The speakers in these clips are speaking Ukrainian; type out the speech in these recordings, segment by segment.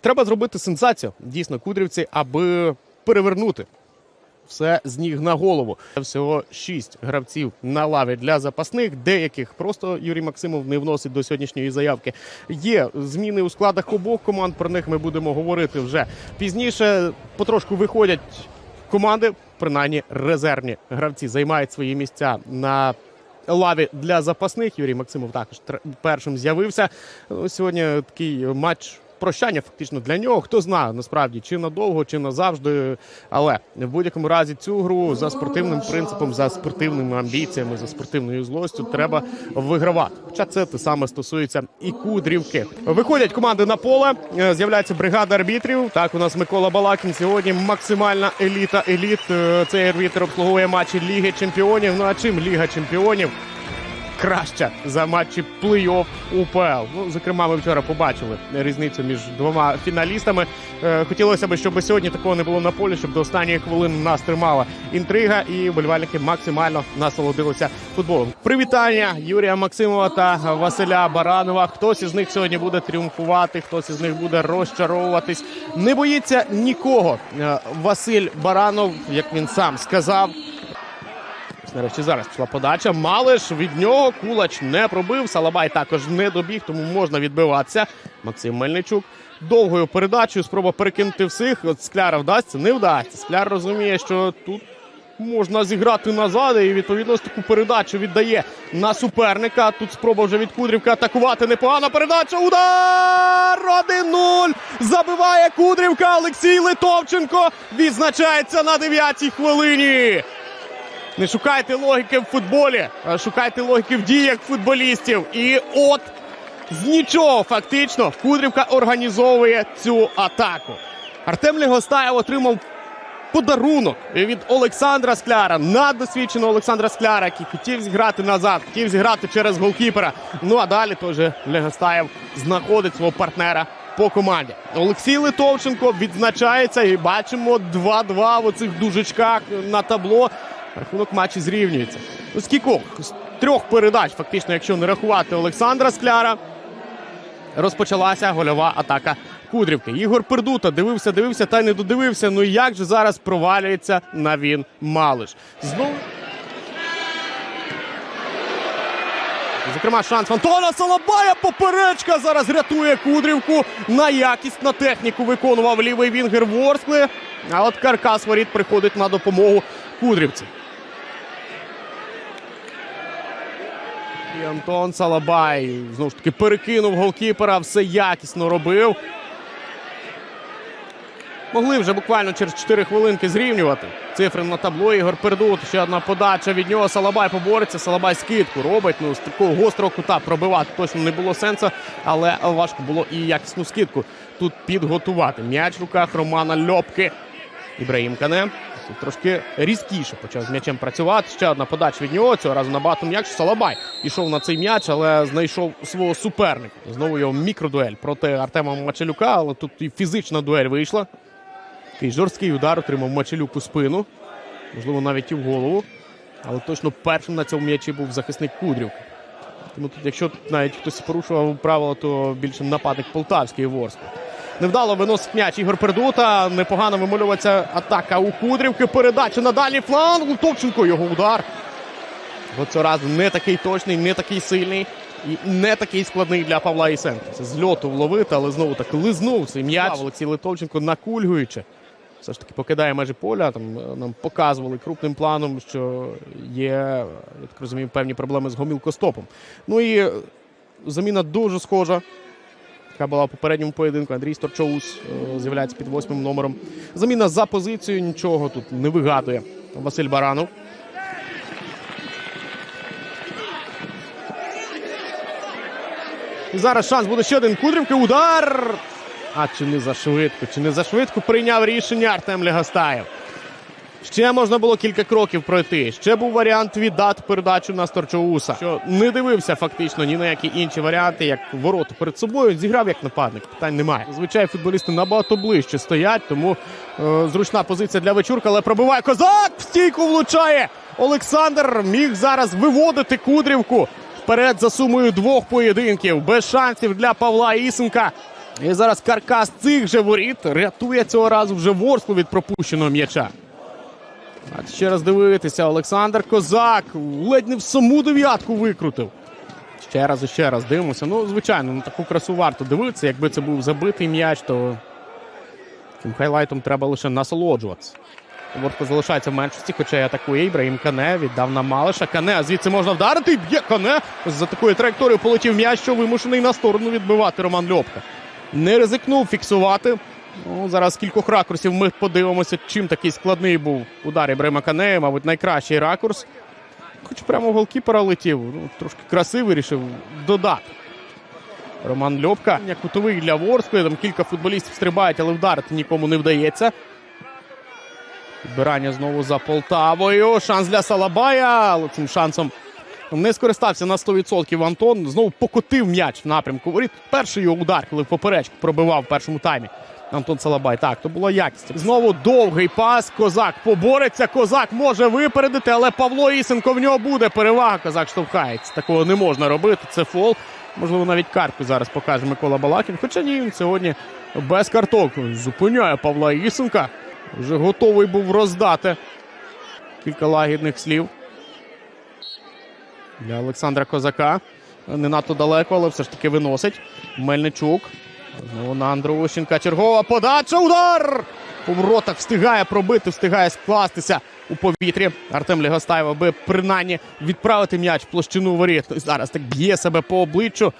Треба зробити сенсацію, дійсно, кудрівці, аби перевернути все з ніг на голову. Всього шість гравців на лаві для запасних, деяких просто Юрій Максимов не вносить до сьогоднішньої заявки. Є зміни у складах обох команд. Про них ми будемо говорити вже пізніше. Потрошку виходять команди, принаймні резервні гравці займають свої місця на. Лаві для запасних Юрій Максимов також першим з'явився. Сьогодні такий матч прощання фактично для нього. Хто знає насправді чи надовго, чи назавжди. Але в будь-якому разі цю гру за спортивним принципом, за спортивними амбіціями, за спортивною злостю треба вигравати. Хоча це те саме стосується і кудрівки. Виходять команди на поле. е, З'являється бригада арбітрів. Так, у нас Микола Балакін сьогодні максимальна еліта еліт. Е, Цей арбітр обслуговує матчі Ліги Чемпіонів. Ну а чим Ліга Чемпіонів? Краща за матчі плей-офф УПЛ. Ну, зокрема, ми вчора побачили різницю між двома фіналістами. Е, хотілося б, щоб сьогодні такого не було на полі, щоб до останньої хвилини нас тримала інтрига, і вболівальники максимально насолодилися футболом. Привітання Юрія Максимова та Василя Баранова. Хтось із них сьогодні буде тріумфувати, хтось із них буде розчаровуватись. Не боїться нікого. Е, Василь Баранов, як він сам сказав, Ось Нарешті зараз пішла подача. Малиш від нього кулач не пробив. Салабай також не добіг, тому можна відбиватися. Максим Мельничук довгою передачею. Спроба перекинути всіх. От скляра вдасться, не вдасться. Скляр розуміє, що тут можна зіграти назад, і відповідно таку передачу віддає на суперника. Тут спроба вже від Кудрівка атакувати. Непогана передача. Удар! 1-0! Забиває Кудрівка. Олексій Литовченко відзначається на 9-й хвилині. Не шукайте логіки в футболі, а шукайте логіки в діях футболістів. І от з нічого фактично Кудрівка організовує цю атаку. Артем Лігостаєв отримав подарунок від Олександра Скляра, наддосвідченого Олександра Скляра, який хотів зіграти назад, хотів зіграти через голкіпера. Ну а далі теж Легостаєв знаходить свого партнера по команді. Олексій Литовченко відзначається і бачимо 2-2 в оцих дужечках на табло. Рахунок матчу зрівнюється. Ну, з кількох? З трьох передач, фактично, якщо не рахувати Олександра Скляра, розпочалася гольова атака Кудрівки. Ігор Пердута дивився, дивився та й не додивився. Ну як же зараз провалюється на він Малиш. Знову. Зокрема, шанс Антона Салабая. Поперечка зараз рятує Кудрівку. На якість на техніку виконував лівий вінгер Ворскли. А от каркас воріт приходить на допомогу Кудрівці. І Антон Салабай знову ж таки перекинув голкіпера, все якісно робив. Могли вже буквально через 4 хвилинки зрівнювати. Цифри на табло Ігор Пердут. Ще одна подача від нього. Салабай побореться. Салабай скидку робить. Ну, з такого гострого кута пробивати точно не було сенсу, але важко було і якісну скидку тут підготувати. М'яч в руках Романа Льопки. Ібраїм Кане. Трошки різкіше почав з м'ячем працювати. Ще одна подача від нього. Цього разу набагато м'якше. Салабай ішов на цей м'яч, але знайшов свого суперника. Знову його мікродуель проти Артема Мачелюка, але тут і фізична дуель вийшла. Такий жорсткий удар отримав Мачелюк у спину. Можливо, навіть і в голову. Але точно першим на цьому м'ячі був захисник Кудрівки. Тому тут, якщо навіть хтось порушував правила, то більше нападник Полтавський Ворск. Невдало виносить м'яч Ігор Пердута. Непогано вималюється атака у Кудрівки. Передача на дальній фланг. Лутовченко його удар. От цього разу не такий точний, не такий сильний і не такий складний для Павла Ісенка. З льоту вловити, але знову так лизнув цей м'яч. Олексій Литовченко накульгуючи. Все ж таки покидає межі поля. Там е, нам показували крупним планом, що є, я так розумію, певні проблеми з гомілкостопом. Ну і е, заміна дуже схожа. Яка була в попередньому поєдинку. Андрій Сторчоус е, з'являється під восьмим номером. Заміна за позицією нічого тут не вигадує Василь Баранов. І зараз шанс буде ще один Кудрівки. Удар! А чи не за швидко? Чи не за швидко прийняв рішення Артем Легостаєв? Ще можна було кілька кроків пройти. Ще був варіант віддати передачу на Сторчоуса. Що не дивився фактично ні на які інші варіанти, як ворота перед собою. Зіграв як нападник. Питань немає. Зазвичай футболісти набагато ближче стоять, тому е, зручна позиція для вечурка, але пробиває козак. В стійку влучає. Олександр міг зараз виводити Кудрівку вперед за сумою двох поєдинків. Без шансів для Павла Ісенка. І зараз каркас цих же воріт рятує цього разу вже Ворсклу від пропущеного м'яча. А ще раз дивитися, Олександр Козак ледь не в саму дев'ятку викрутив. Ще раз і ще раз дивимося. Ну, звичайно, на таку красу варто дивитися. Якби це був забитий м'яч, то таким хайлайтом треба лише насолоджуватися. Ворскла залишається в меншості, хоча й атакує Ібраїм Кане, віддав на Малиша. Кане, звідси можна вдарити. Б'є Кане. За такою траєкторією полетів м'яч, що вимушений на сторону відбивати Роман Льопка. Не ризикнув фіксувати. Ну, зараз кількох ракурсів ми подивимося, чим такий складний був удар Ібраїма Кане, мабуть, найкращий ракурс. Хоч прямо голкіпера летів. Ну, трошки краси вирішив додати. Роман Льопка. Як кутовий для Ворскли. Там кілька футболістів стрибають, але вдарити нікому не вдається. Підбирання знову за Полтавою. Шанс для Салабая. Але цим шансом не скористався на 100% Антон. Знову покотив м'яч в напрямку. воріт. Перший його удар, коли в поперечку пробивав в першому таймі. Антон Салабай. Так, то була якість. Знову довгий пас. Козак побореться. Козак може випередити, але Павло Ісенко в нього буде перевага. Козак штовхається. Такого не можна робити. Це фол. Можливо, навіть картку зараз покаже Микола Балакін. Хоча ні, він сьогодні без карток зупиняє Павла Ісенка. Вже готовий був роздати кілька лагідних слів для Олександра Козака. Не надто далеко, але все ж таки виносить. Мельничук. Знову на Андрущенка. Чергова подача. Удар! У воротах встигає пробити, встигає скластися у повітрі. Артем Легостаєв, аби принаймні відправити м'яч в площину воріт. Зараз так б'є себе по обличчю.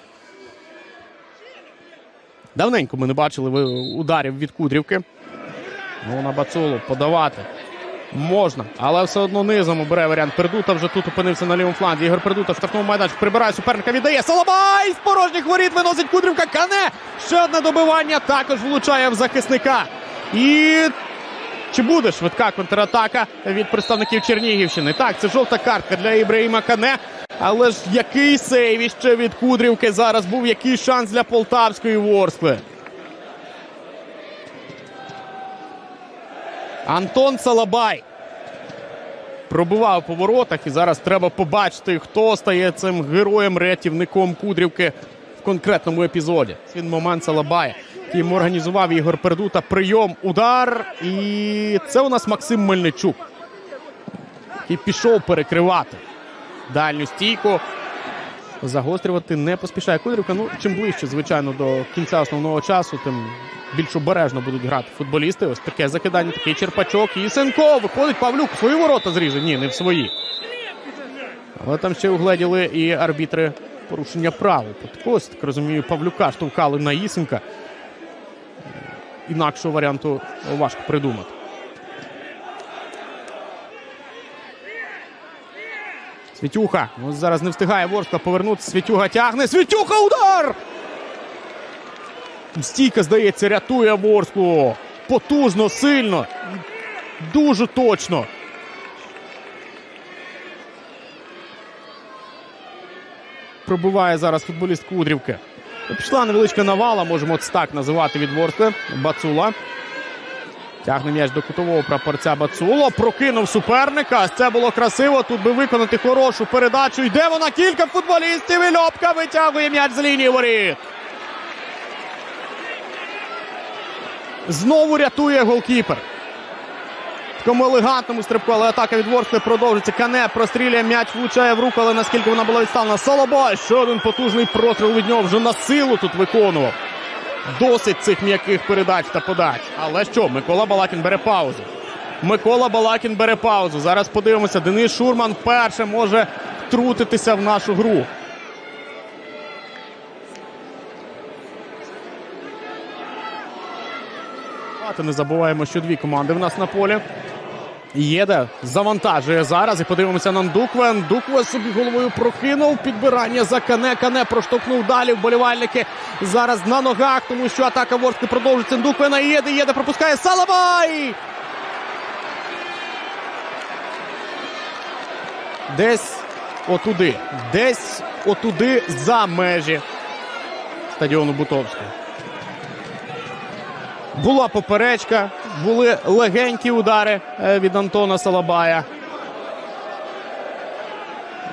Давненько ми не бачили ударів від Кудрівки. Ну, на Бацулу подавати можна, але все одно низом обере варіант. Пердута вже тут опинився на лівому фланзі. Ігор Пердута в штрафному майданчику прибирає суперника, віддає. Соломай з порожніх воріт виносить Кудрівка. Кане. Ще одне добивання. Також влучає в захисника. І чи буде швидка контратака від представників Чернігівщини? Так, це жовта картка для Ібраїма Кане. Але ж який сейв іще від Кудрівки зараз був, який шанс для полтавської Ворскли. Антон Салабай пробивав по воротах, і зараз треба побачити, хто стає цим героєм-рятівником Кудрівки в конкретному епізоді. Він момент Салабая, який йому організував Ігор Пердута. Прийом, удар. І це у нас Максим Мельничук, який пішов перекривати дальню стійку. Загострювати не поспішає Кудрівка. Ну, чим ближче, звичайно, до кінця основного часу, тим більш обережно будуть грати футболісти. Ось таке закидання, такий черпачок. Ісенко виходить Павлюк. Свої ворота зріже. Ні, не в свої. Але там ще угледіли і арбітри порушення правил. Ось, так розумію, Павлюка штовхали на Ісенка. Інакшого варіанту важко придумати. Світюха. Ну, зараз не встигає Ворскла повернутися. Світюга тягне. Світюха удар! Стійка, здається, рятує Ворсклу. Потужно, сильно. Дуже точно. Пробиває зараз футболіст Кудрівки. Пішла невеличка навала, можемо це так називати від Ворскли. Бацула. Тягне м'яч до кутового прапорця Бацуло. Прокинув суперника. Це було красиво. Тут би виконати хорошу передачу. Йде вона кілька футболістів. І Льопка витягує м'яч з лінії воріт. Знову рятує голкіпер. В такому елегантному стрибку, але атака від Ворскли продовжується. Кане прострілює м'яч, влучає в руку, але наскільки вона була відставлена. Солобой. Ще один потужний простріл від нього вже на силу тут виконував. Досить цих м'яких передач та подач. Але що? Микола Балакін бере паузу. Микола Балакін бере паузу. Зараз подивимося. Денис Шурман вперше може втрутитися в нашу гру. Не забуваємо, що дві команди в нас на полі. Єде, завантажує зараз. І подивимося на Ндукве. Ндукве собі головою прокинув. Підбирання за Кане. Кане проштовхнув далі. Вболівальники зараз на ногах, тому що атака Ворскли продовжується. Ндукве на Єде. Єде пропускає Салабай! Десь отуди. Десь отуди за межі стадіону Бутовського. Була поперечка, були легенькі удари е, від Антона Салабая.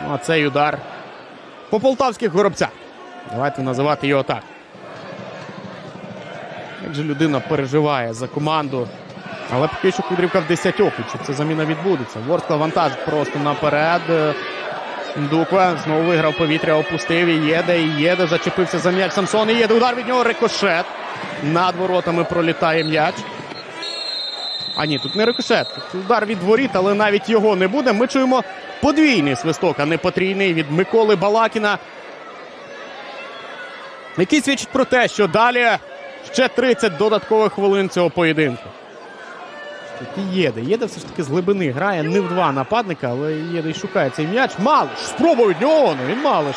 Ну, а цей удар по полтавських горобцях. Давайте називати його так. Як же людина переживає за команду. Але поки що Кудрівка в десятьох. Чи це заміна відбудеться? Ворскла вантаж просто наперед. Е, Дуква знову виграв повітря, опустив єде, єде. Зачепився за м'яч Самсон. І єде. Удар від нього рикошет. Над воротами пролітає м'яч. А ні, тут не рикошет. Удар від воріт, але навіть його не буде. Ми чуємо подвійний свисток, а не потрійний від Миколи Балакіна. Який свідчить про те, що далі ще 30 додаткових хвилин цього поєдинку. Єде. Єде все ж таки з глибини грає не в два нападника, але Єде й шукає цей м'яч. Малиш! Спроба від нього! Ну він Малиш.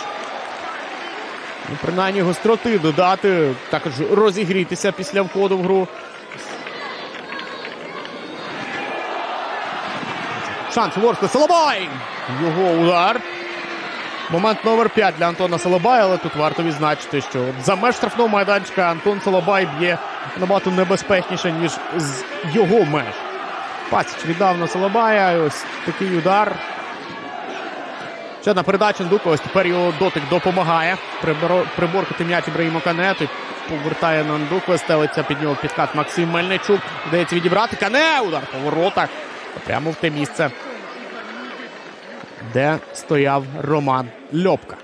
Ну, принаймні гостроти додати, також розігрітися після входу в гру. Шанс у Ворскли. Солобай! Його удар. Момент номер 5 для Антона Солобая, але тут варто відзначити, що за меж штрафного майданчика Антон Солобай б'є набагато небезпечніше, ніж з його меж. Пасіч віддав на Солобая. Ось такий удар. Ще одна передача Ндука. Ось тепер його дотик допомагає. Приборкати м'яч Ібраїма Канету. Повертає на Ндуку. Стелиться під нього підкат Максим Мельничук. Вдається відібрати. Кане! Удар по воротах. Прямо в те місце, де стояв Роман Льопка.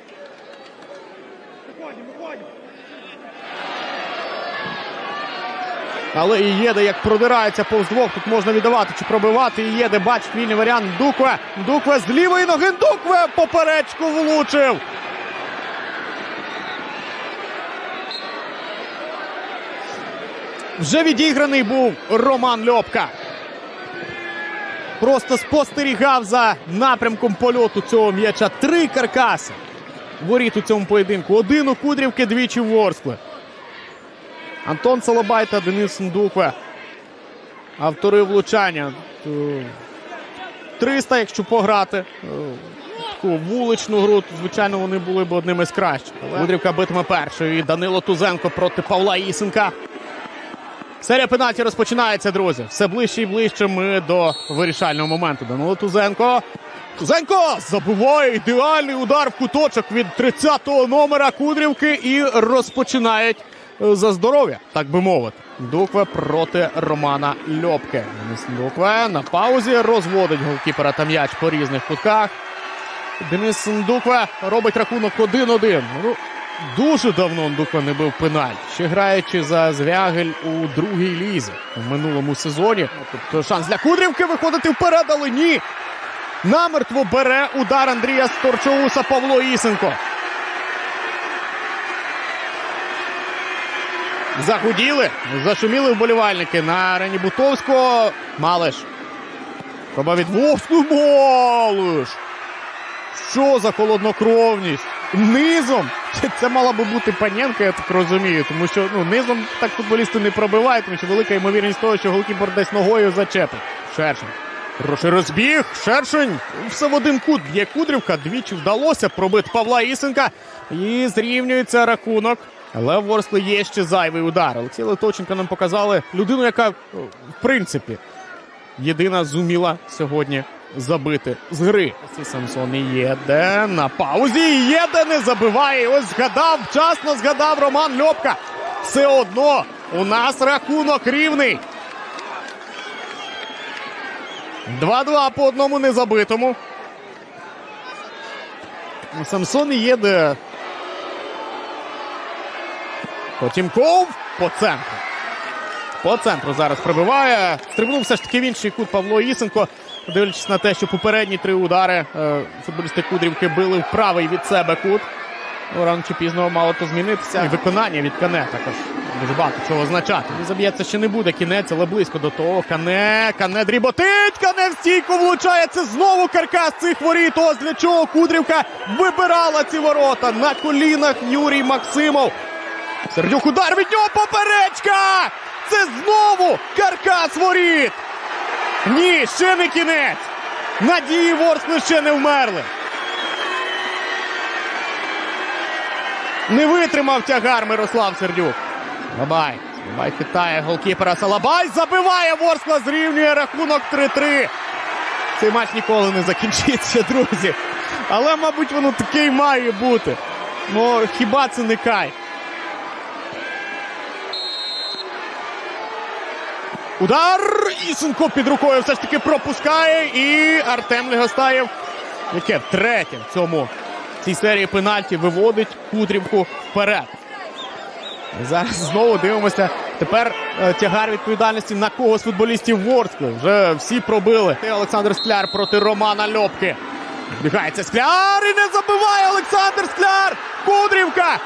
Але і Єде як продирається повз двох. Тут можна віддавати чи пробивати. І Єде бачить вільний варіант. Дукве. Дукве з лівої ноги. Дукве поперечку влучив. Вже відіграний був Роман Льопка. Просто спостерігав за напрямком польоту цього м'яча. Три каркаси. Воріт у цьому поєдинку. Один у Кудрівки, двічі в Ворскли. Антон Солобай та Денис Ндукве. Автори влучання. Е, 300, якщо пограти. Е, Таку вуличну гру, то, звичайно, вони були б одними з кращих. Кудрівка битиме першою. І Данило Тузенко проти Павла Ісенка. Серія пенальті розпочинається, друзі. Все ближче і ближче ми до вирішального моменту. Данило Тузенко. Тузенко забуває ідеальний удар в куточок від 30-го номера Кудрівки і розпочинають е, за здоров'я, так би мовити. Дукве проти Романа Льопке. Денис Дукве на паузі розводить голкіпера та м'яч по різних кутках. Денис Ндукве робить рахунок 1-1. Дуже давно Ндукве не бив пеналь. Ще граючи за Звягель у другій лізі в минулому сезоні. Ну, Тобто шанс для Кудрівки виходити вперед, але ні. Намертво бере удар Андрія Сторчоуса Павло Ісенко. Загуділи, зашуміли вболівальники на арені Бутовського. Малиш. Проба від Вовску. Малиш. Що за холоднокровність? Низом. Це- мала би бути паненка, я так розумію. Тому що ну, низом так футболісти не пробивають, тому що велика ймовірність того, що голкіпер десь ногою зачепить. Шершень. Хороший розбіг. Шершень. Все в один кут. Б'є Кудрівка. Двічі вдалося пробити Павла Ісенка. І зрівнюється рахунок. Але в Ворскли є ще зайвий удар. Олексій Литовченко нам показали людину, яка, в принципі, єдина зуміла сьогодні забити з гри. Самсон єде на паузі. Єде не забиває. Ось згадав, вчасно згадав Роман Льопка. Все одно у нас рахунок рівний. 2-2 по одному незабитому. Самсон і єде. Потім Ков по центру. По центру зараз прибиває. Стрибнув все ж таки в інший кут Павло Ісенко. Дивлячись на те, що попередні три удари е, футболісти Кудрівки били в правий від себе кут. Ну, Рано чи пізно мало то змінитися. І виконання від Кане також дуже багато чого означати. І заб'ється ще не буде кінець, але близько до того. Кане, Кане дріботить, Кане в стійку влучає. Це знову каркас цих воріт. Ось для чого Кудрівка вибирала ці ворота. На колінах Юрій Максимов. Сердюк удар від нього поперечка! Це знову каркас воріт! Ні, ще не кінець! Надії Ворскли ще не вмерли. Не витримав тягар Мирослав Сердюк. Бабай. Бабай хитає голкіпера Салабай. Забиває Ворскла, зрівнює рахунок 3-3. Цей матч ніколи не закінчиться, друзі. Але, мабуть, воно таке й має бути. Ну, хіба це не кайф? Удар! Ісенко під рукою все ж таки пропускає. І Артем Легостаєв, яке втретє в цьому в цій серії пенальті виводить Кудрівку вперед. Зараз знову дивимося. Тепер е, тягар відповідальності на кого з футболістів Ворскли. Вже всі пробили. Олександр Скляр проти Романа Льопки. Бігається Скляр і не забиває Олександр Скляр. Кудрівка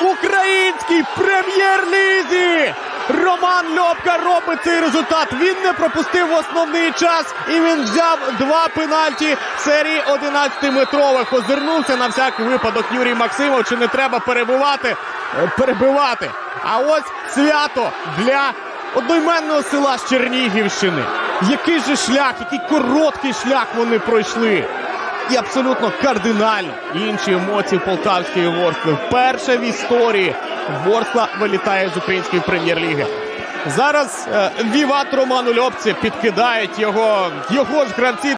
в українській прем'єр-лізі. Роман Льопка робить цей результат. Він не пропустив основний час і він взяв два пенальті в серії 11-метрових. Озирнувся на всякий випадок Юрій Максимов. Чи не треба перебувати, е, перебивати? А ось свято для одноіменного села з Чернігівщини. Який же шлях, який короткий шлях вони пройшли. І абсолютно кардинально інші емоції полтавської Ворскли. Вперше в історії Ворскла вилітає з української прем'єр-ліги. Зараз е, віват Роману Льопці підкидають його, його ж гравці.